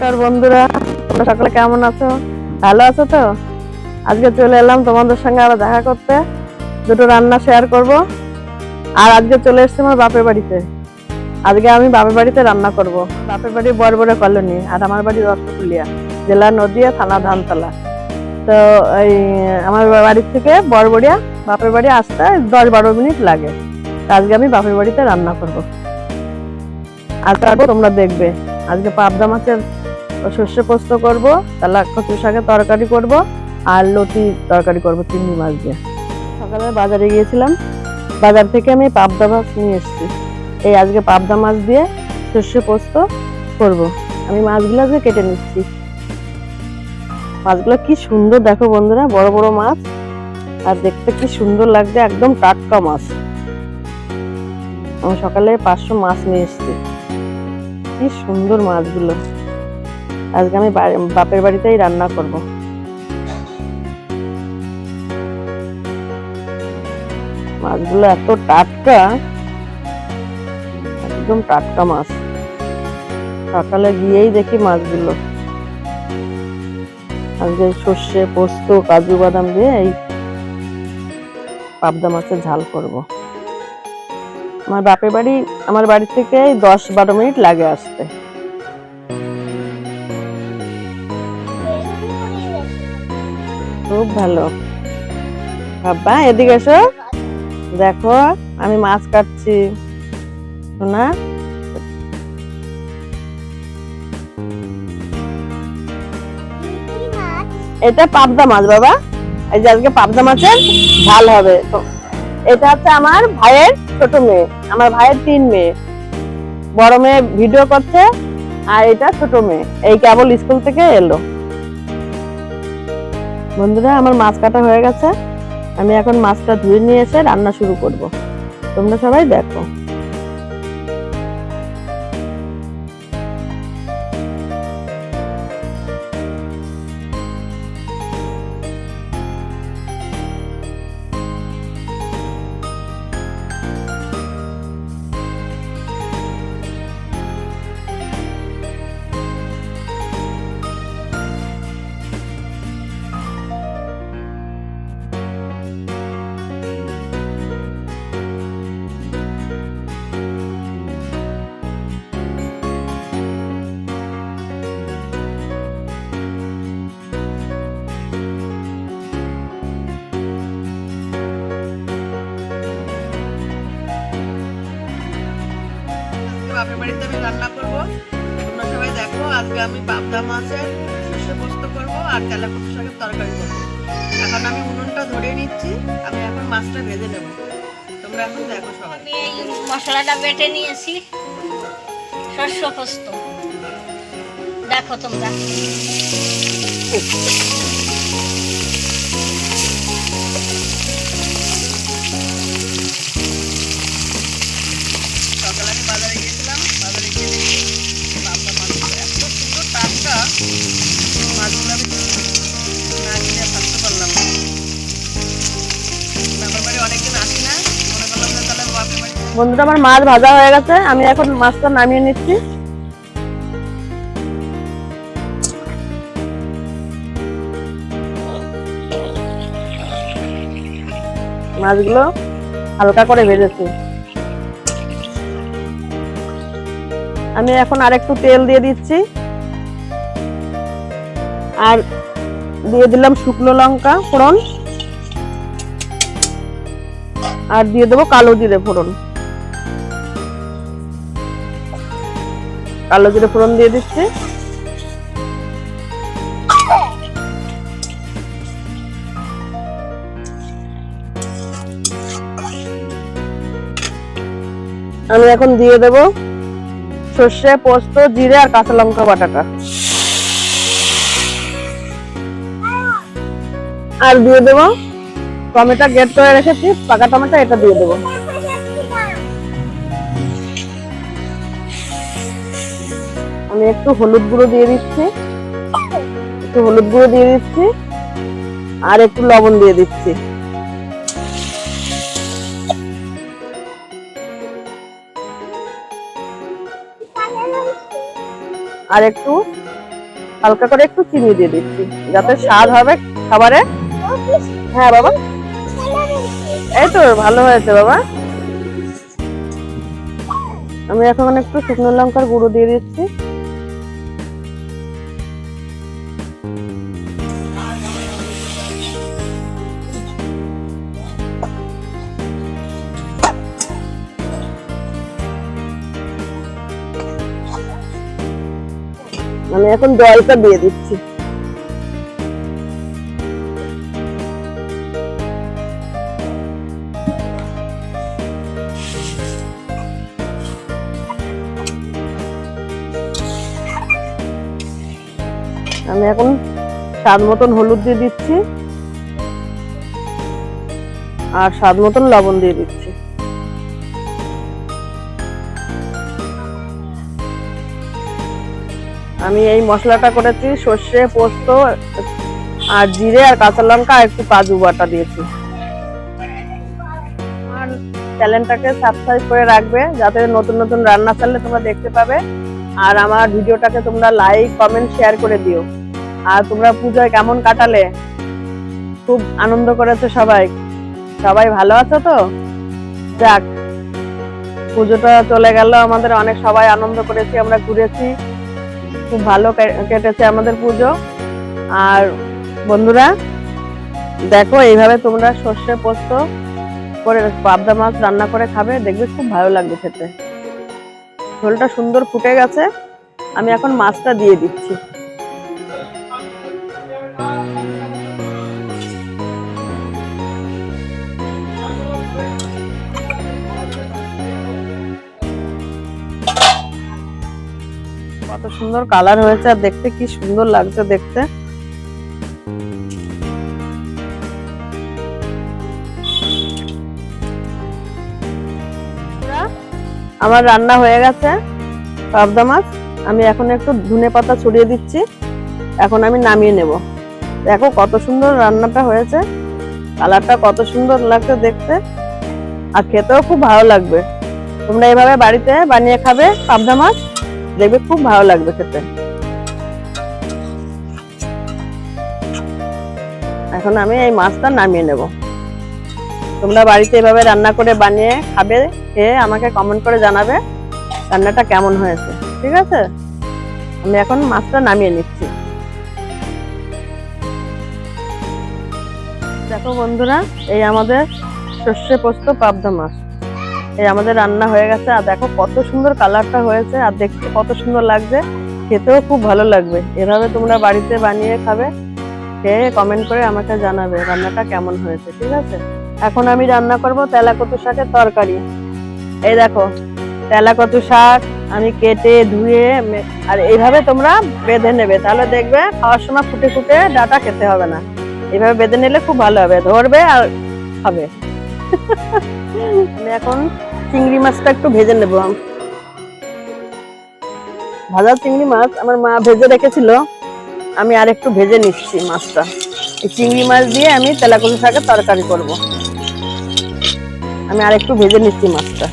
নমস্কার বন্ধুরা, তোমরা সকলে কেমন আছো? ভালো আছো তো? আজকে চলে এলাম তোমাদের সঙ্গে আবার দেখা করতে। দুটো রান্না শেয়ার করব। আর আজকে চলে এসেছি আমার বাপের বাড়িতে। আজকে আমি বাপের বাড়িতে রান্না করব। বাপের বাড়ি বড়বড়ে কলোনি আর আমার বাড়ি রক্তপুলিয়া জেলা নদিয়া, থানা ধানতলা। তো এই, আমার বাড়ির থেকে বড়বড়িয়া বাপের বাড়ি আসতে দশ বারো মিনিট লাগে। আজকে আমি বাপের বাড়িতে রান্না করব। আর তারপর তোমরা দেখবে, আজকে পাবদা মাছের সর্ষে পোস্ত করব তাহলে কচু শাকের তরকারি করব, আর লতি তরকারি করব চিংড়ি মাছ দিয়ে। সকালে বাজারে গিয়েছিলাম, বাজার থেকে আমি পাবদা মাছ নিয়ে এসেছি। এই আজকে পাবদা মাছ দিয়ে সর্ষে পোস্ত করব। আমি মাছগুলো আজকে কেটে নিচ্ছি। মাছগুলো কি সুন্দর, দেখো বন্ধুরা, বড় বড় মাছ, আর দেখতে কি সুন্দর লাগছে, একদম টাটকা মাছ। আমি সকালে পাঁচশো মাছ নিয়ে এসেছি। কি সুন্দর মাছগুলো। আজকে আমি বাপের বাড়িতেই রান্না করব। মাছগুলো এত টাটকা, একদম টাটকা মাছ। সকালে গিয়েই দেখি মাছগুলো। আজকে সর্ষে, পোস্ত, কাজু, বাদাম দিয়ে এই পাবদা মাছের ঝাল করব। আমার বাপের বাড়ি আমার বাড়ি থেকে দশ বারো মিনিট লাগে আসতে। ভালো। বাবা, এদিকে এসো। দেখো, আমি মাছ কাটছি। শোনা? এটা পাবদা মাছ, বাবা। এই যে আজকে পাবদা মাছের ঝাল হবে। এটা হচ্ছে আমার ভাইয়ের ছোট মেয়ে। আমার ভাইয়ের তিন মেয়ে। বড় মেয়ে ভিডিও করছে, আর এটা ছোট মেয়ে। এই কেবল স্কুল থেকে এলো। বন্ধুরা, আমার মাছ কাটা হয়ে গেছে। আমি এখন মাছটা ধুয়ে নিয়ে এসে রান্না শুরু করব। তোমরা সবাই দেখো। বাপের বাড়িতে আমি রান্না করব। তোমরা সবাই দেখো, আজকে আমি পাবদা মাছের সর্ষে পোস্ত করব আর তেলাকুচু শাকের তরকারি করব। এখন আমি উনুনটা ধরে নিচ্ছি, আমি এখন মাছটা ভেজে নেব। তোমরা এখন দেখো সবাই। মশলাটা বেটে নিয়েছি, শস্য পোস্ত। দেখো তোমরা। বন্ধুরা, আমার মাছ ভাজা হয়ে গেছে। আমি এখন মাছটা নামিয়ে নিচ্ছি। মাছগুলো হালকা করে ভেজেছি। আমি এখন আর একটু তেল দিয়ে দিচ্ছি। আর দিয়ে দিলাম শুকনো লঙ্কা ফোড়ন। আর দিয়ে দেবো কালো জিরে ফোড়ন। কালো জিরে ফোড়ন দিয়ে দিচ্ছি। আমি এখন দিয়ে দেব সর্ষে, পোস্ত, জিরে আর কাঁচা লঙ্কা বাটাটা। আর দিয়ে দেবো টমেটো গেট করে রেখেছি, পাকা টমেটো, এটা দিয়ে দেবো। একটু হলুদ গুঁড়ো দিয়ে দিচ্ছি। একটু হলুদ গুঁড়ো দিয়ে দিচ্ছি। আর একটু লবণ দিয়ে দিচ্ছি। আর একটু হালকা করে একটু চিনি দিয়ে দিচ্ছি। যাতে স্বাদ হবে খাবারে। হ্যাঁ বাবা। এই তো, ভালো হয়েছে, বাবা। আমি এখন একটু শুকনো লঙ্কার গুঁড়ো দিয়ে দিচ্ছি। আমি এখন জলটা দিয়ে দিচ্ছি। আমি এখন স্বাদ মতন হলুদ দিয়ে দিচ্ছি আর স্বাদ মতন লবণ দিয়ে দিচ্ছি। আমি এই মশলাটা করেছি, সর্ষে, পোস্ত আর জিরে আর কাঁচা লঙ্কা আর একটু কাজু বাটা দিয়েছি। আমার চ্যানেলটাকে সাবস্ক্রাইব করে রাখবে, যাতে নতুন নতুন রান্না চাললে তোমরা দেখতে পাবে। আর আমার ভিডিওটাকে তোমরা লাইক কমেন্ট শেয়ার করে দিও। আর তোমরা পুজোয় কেমন কাটালে? খুব আনন্দ করেছ সবাই। সবাই ভালো আছো তো? যাক, পুজোটা চলে গেল, আমাদের অনেক সবাই আনন্দ করেছি, আমরা ঘুরেছি। খুব ভালো কেটেছে আমাদের পুজো। আর বন্ধুরা, দেখো, এইভাবে তোমরা সর্ষে পোস্ত করে পাবদা মাছ রান্না করে খাবে, দেখবে খুব ভালো লাগবে খেতে। ঝোলটা সুন্দর ফুটে গেছে। আমি এখন মাছটা দিয়ে দিচ্ছি। কত সুন্দর কালার হয়েছে আর দেখতে কি সুন্দর লাগছে দেখতে। আমার রান্না হয়ে গেছে, পাবদা মাছ। আমি এখন একটু ধনে পাতা ছড়িয়ে দিচ্ছি। এখন আমি নামিয়ে নেব। দেখো কত সুন্দর রান্নাটা হয়েছে। কালারটা কত সুন্দর লাগছে দেখতে। আর খেতেও খুব ভালো লাগবে। তোমরা এইভাবে বাড়িতে বানিয়ে খাবে পাবদা মাছ। দেখবে খুব ভালো লাগবে খেতে। এখন আমি এই মাছটা নামিয়ে নেব। তোমরা বাড়িতে এভাবে রান্না করে বানিয়ে খাবে, খেয়ে আমাকে কমেন্ট করে জানাবে রান্নাটা কেমন হয়েছে, ঠিক আছে? আমি এখন মাছটা নামিয়ে নিচ্ছি। দেখো বন্ধুরা, এই আমাদের সর্ষে পোস্ত পাবদা মাছ। এই আমাদের রান্না হয়ে গেছে, আর দেখো কত সুন্দর কালারটা হয়েছে, আর দেখতে কত সুন্দর লাগছে। খেতেও খুব ভালো লাগবে। এভাবে তোমরা বাড়িতে বানিয়ে খাবে, খেয়ে কমেন্ট করে আমাকে জানাবে রান্নাটা কেমন হয়েছে, ঠিক আছে? এখন আমি রান্না করব তেলাকতু শাকের তরকারি। এই দেখো তেলাকতু শাক আমি কেটে ধুয়ে আর এইভাবে তোমরা বেঁধে নেবে। তাহলে দেখবে খাওয়ার সময় ফুটে ফুটে ডাটা খেতে হবে না। এইভাবে বেঁধে নিলে খুব ভালো হবে, ধরবে আর খাবে। আমি এখন চিংড়ি মাছটা একটু ভেজে নেব। ভাজা চিংড়ি মাছ আমার মা ভেজে রেখেছিল, আমি আর একটু ভেজে নিচ্ছি মাছটা। এই চিংড়ি মাছ দিয়ে আমি তেলাকুচি শাকের তরকারি করব। আমি আর একটু ভেজে নিচ্ছি মাছটা।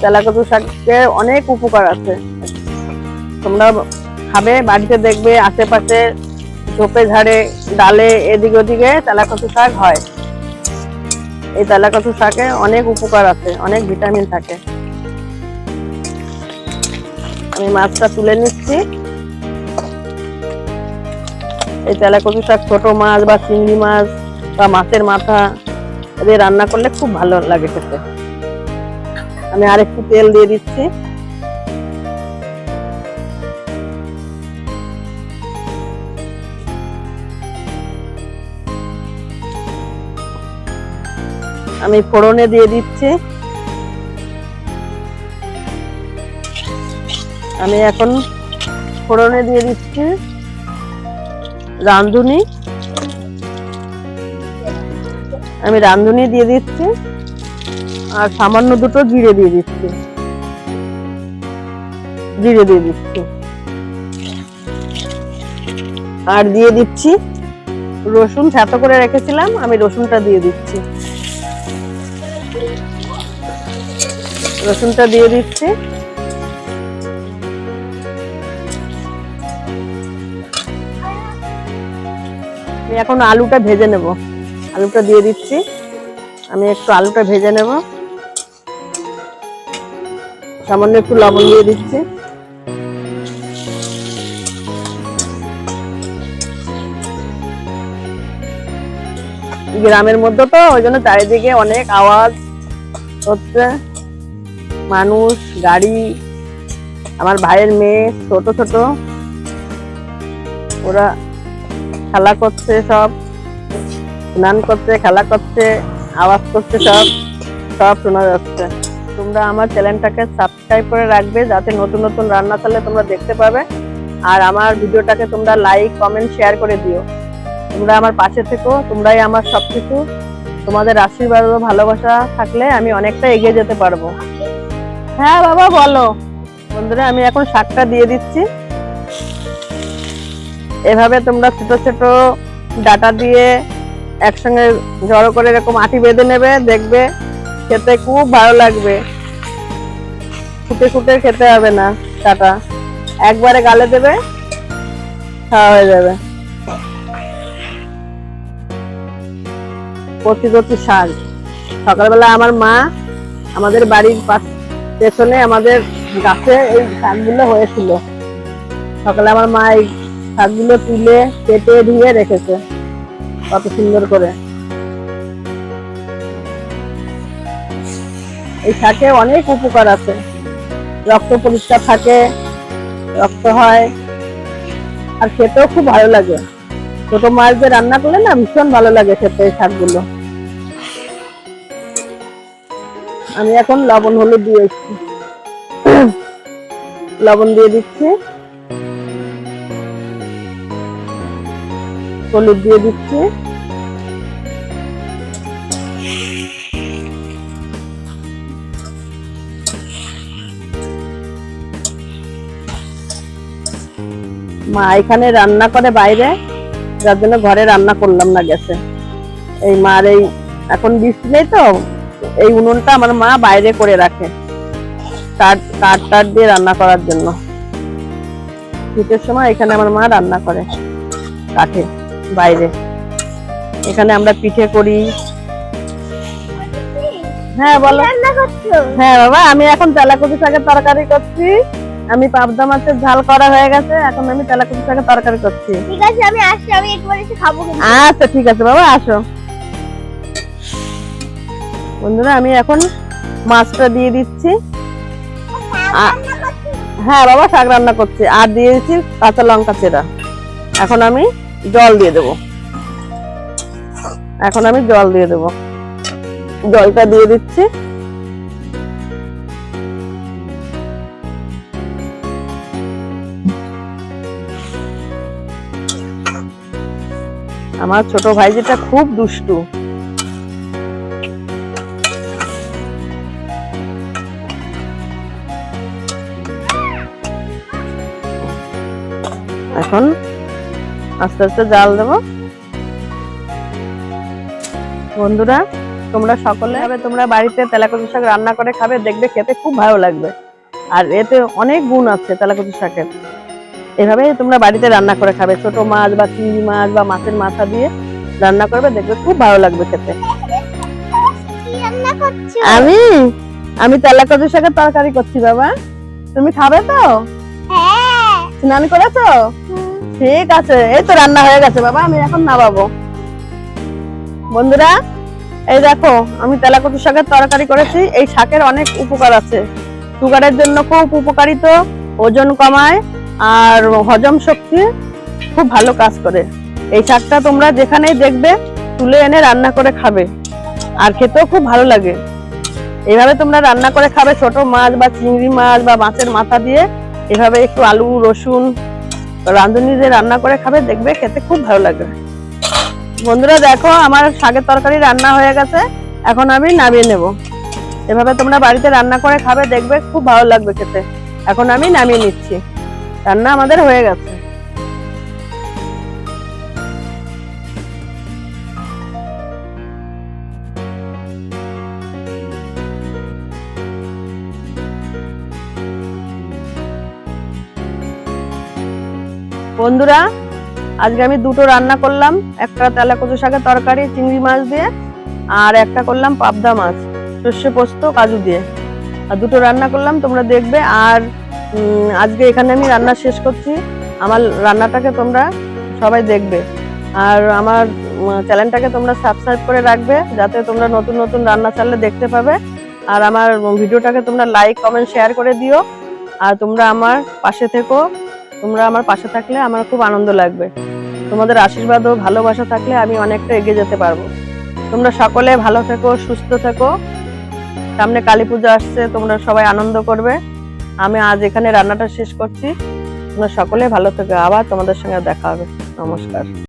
তেলাকুচু শাকের অনেক উপকার আছে। তোমরা খাবে, বাড়িতে দেখবে, আশেপাশে ঝোপে ঝাড়ে ডালে, এদিকে ওদিকে তেলাকচু শাক হয়। এই তেলাকচু শাকে অনেক উপকার আছে, অনেক ভিটামিন থাকে। আমি মাছটা তুলে নিচ্ছি। এই তেলাকচু শাক ছোট মাছ বা চিংড়ি মাছ বা মাছের মাথা দিয়ে রান্না করলে খুব ভালো লাগে খেতে। আমি আরেকটু তেল দিয়ে দিচ্ছি। আমি ফোড়নে দিয়ে দিচ্ছি। আমি এখন ফোড়নে দিয়ে দিচ্ছি রাঁধুনি। আমি রাঁধুনি দিয়ে দিচ্ছি আর সামান্য দুটো জিরে দিয়ে দিচ্ছি। জিরে দিয়ে দিচ্ছি। আর দিয়ে দিচ্ছি রসুন ছাতো করে রেখেছিলাম, আমি রসুনটা দিয়ে দিচ্ছি। রসুনটা দিয়ে দিচ্ছি। আমি এখন আলুটা ভেজে নেব। আলুটা দিয়ে দিচ্ছি। আমি একটু আলুটা ভেজে নেব। সামান্য একটু লবণ দিয়ে দিচ্ছি। গ্রামের মধ্যে তো, ওই জন্য চারিদিকে অনেক আওয়াজ হচ্ছে। মানুষ, গাড়ি, আমার ভাইয়ের মেয়ে, ছোট ছোট। ওরা খেলা করছে সব, স্নান করছে, খেলা করছে, আওয়াজ করছে সব সব শোনা যাচ্ছে। তোমরা আমার চ্যানেলটাকে সাবস্ক্রাইব করে রাখবে, যাতে নতুন নতুন রান্না চালে তোমরা দেখতে পাবে। আর আমার ভিডিওটাকে তোমরা লাইক কমেন্ট শেয়ার করে দিও। তোমরা আমার পাশে থেকো, তোমরাই আমার সব কিছু তোমাদের আশীর্বাদ ও ভালোবাসা থাকলে আমি অনেকটা এগিয়ে যেতে পারব। হ্যাঁ বাবা, বলো। বন্ধুরা, আমি এখন শাকটা দিয়ে দিচ্ছি। এভাবে তোমরা ছোট ছোট ডাটা দিয়ে একসঙ্গে জড়ো করে এরকম আটি বেঁধে নেবে, দেখবে খেতে খুব ভালো লাগবে। ফুটে ফুটে খেতে হবে না ডাটা। একবারে গালে দেবে, খাওয়া হয়ে যাবে। কচি কচি শাক। সকালবেলা আমার মা আমাদের বাড়ির পাশ পেছনে আমাদের গাছে এই শাকগুলো হয়েছিল। সকালে আমার মা এই শাকগুলো তুলে কেটে ধুয়ে রেখেছে, কত সুন্দর করে। এই শাকে অনেক উপকার আছে। রক্ত পরিষ্কার থাকে, রক্ত হয়, আর খেতেও খুব ভালো লাগে। ছোট মাছ দিয়ে রান্না করলে না ভীষণ ভালো লাগে খেতে এই শাকগুলো। আমি এখন লবণ হলুদ দিয়েছি লবণ দিয়ে দিচ্ছি। হলুদ দিয়ে দিচ্ছি। মা এখানে রান্না করে বাইরে, যার জন্য ঘরে রান্না করলাম না গেছে। এই মার এই এখন বৃষ্টি নেই তো? এই উনুনটা আমার মা বাইরে করে রাখে। কাঠ কাঠ টাট দিয়ে রান্না করার জন্য। শীতের সময় এখানে আমার মা রান্না করে কাঠে বাইরে। এখানে আমরা পিঠে করি। হ্যাঁ বলো। হ্যাঁ বাবা আমি এখন তেলাকুচি শাকের তরকারি করছি। আমি পাবদা মাছের ঝাল করা হয়ে গেছে এখন আমি তেলাকুচি শাকের তরকারি করছি। ঠিক আছে আমি আসছি আমি একবার এসে খাব আচ্ছা ঠিক আছে বাবা আসো। বন্ধুরা, আমি এখন মাছটা দিয়ে দিচ্ছি। হ্যাঁ বাবা, শাক রান্না করছি। আর দিয়ে দিচ্ছি কাঁচা লঙ্কা চেরা। এখন আমি জল দিয়ে দেব। এখন আমি জল দিয়ে দেব। জলটা দিয়ে দিচ্ছি। আমার ছোট ভাই যেটা খুব দুষ্টু। আস্তে আস্তে জাল দেব। বন্ধুরা তোমরা সকলে হবে তোমরা বাড়িতে তেলাকুচি শাক রান্না করে খাবে দেখবে খেতে খুব ভালো লাগবে। আর এতে অনেক গুণ আছে তেলাকুচি শাকের। এভাবে তোমরা বাড়িতে রান্না করে খাবে ছোট মাছ বা চিংড়ি মাছ বা মাছের মাথা দিয়ে রান্না করবে দেখবে খুব ভালো লাগবে খেতে। আমি? আমি তেলাকুচি শাকের তরকারি করছি বাবা। তুমি খাবে তো? হ্যাঁ। স্নান করেছ? ঠিক আছে, এই তো রান্না হয়ে গেছে বাবা, আমি এখন নামাবো। বন্ধুরা, এই দেখো, আমি তেলাকুচি শাকের তরকারি করেছি, এই শাকের অনেক উপকার আছে। সুগারের জন্য খুব উপকারিত, ওজন কমায়, আর হজম শক্তি খুব ভালো কাজ করে। এই শাকটা তোমরা যেখানেই দেখবে, তুলে এনে রান্না করে খাবে, আর খেতেও খুব ভালো লাগে। এভাবে তোমরা রান্না করে খাবে, ছোট মাছ বা চিংড়ি মাছ বা মাছের মাথা দিয়ে, এভাবে একটু আলু, রসুন রাঁধুনি যে রান্না করে খাবে, দেখবে খেতে খুব ভালো লাগবে। বন্ধুরা দেখো, আমার শাকের তরকারি রান্না হয়ে গেছে। এখন আমি নামিয়ে নেব। এভাবে তোমরা বাড়িতে রান্না করে খাবে, দেখবে খুব ভালো লাগবে খেতে। এখন আমি নামিয়ে নিচ্ছি। রান্না আমাদের হয়ে গেছে। বন্ধুরা, আজকে আমি দুটো রান্না করলাম। একটা তেলা কচু শাকের তরকারি, চিংড়ি মাছ দিয়ে, আর একটা করলাম পাবদা মাছ, সর্ষে পোস্ত, কাজু দিয়ে। আর দুটো রান্না করলাম, তোমরা দেখবে। আর আজকে এখানে আমি রান্না শেষ করছি। আমার রান্নাটাকে তোমরা সবাই দেখবে। আর আমার চ্যানেলটাকে তোমরা সাবস্ক্রাইব করে রাখবে, যাতে তোমরা নতুন নতুন রান্না চাললে দেখতে পাবে। আর আমার ভিডিওটাকে তোমরা লাইক কমেন্ট শেয়ার করে দিও। আর তোমরা আমার পাশে থেকো। তোমরা আমার পাশে থাকলে আমার খুব আনন্দ লাগবে। তোমাদের আশীর্বাদ ও ভালোবাসা থাকলে আমি অনেকটা এগিয়ে যেতে পারব। তোমরা সকলে ভালো থেকো, সুস্থ থেকো। সামনে কালী পুজো আসছে, তোমরা সবাই আনন্দ করবে। আমি আজ এখানে রান্নাটা শেষ করছি। তোমরা সকলে ভালো থেকো। আবার তোমাদের সঙ্গে দেখা হবে। নমস্কার।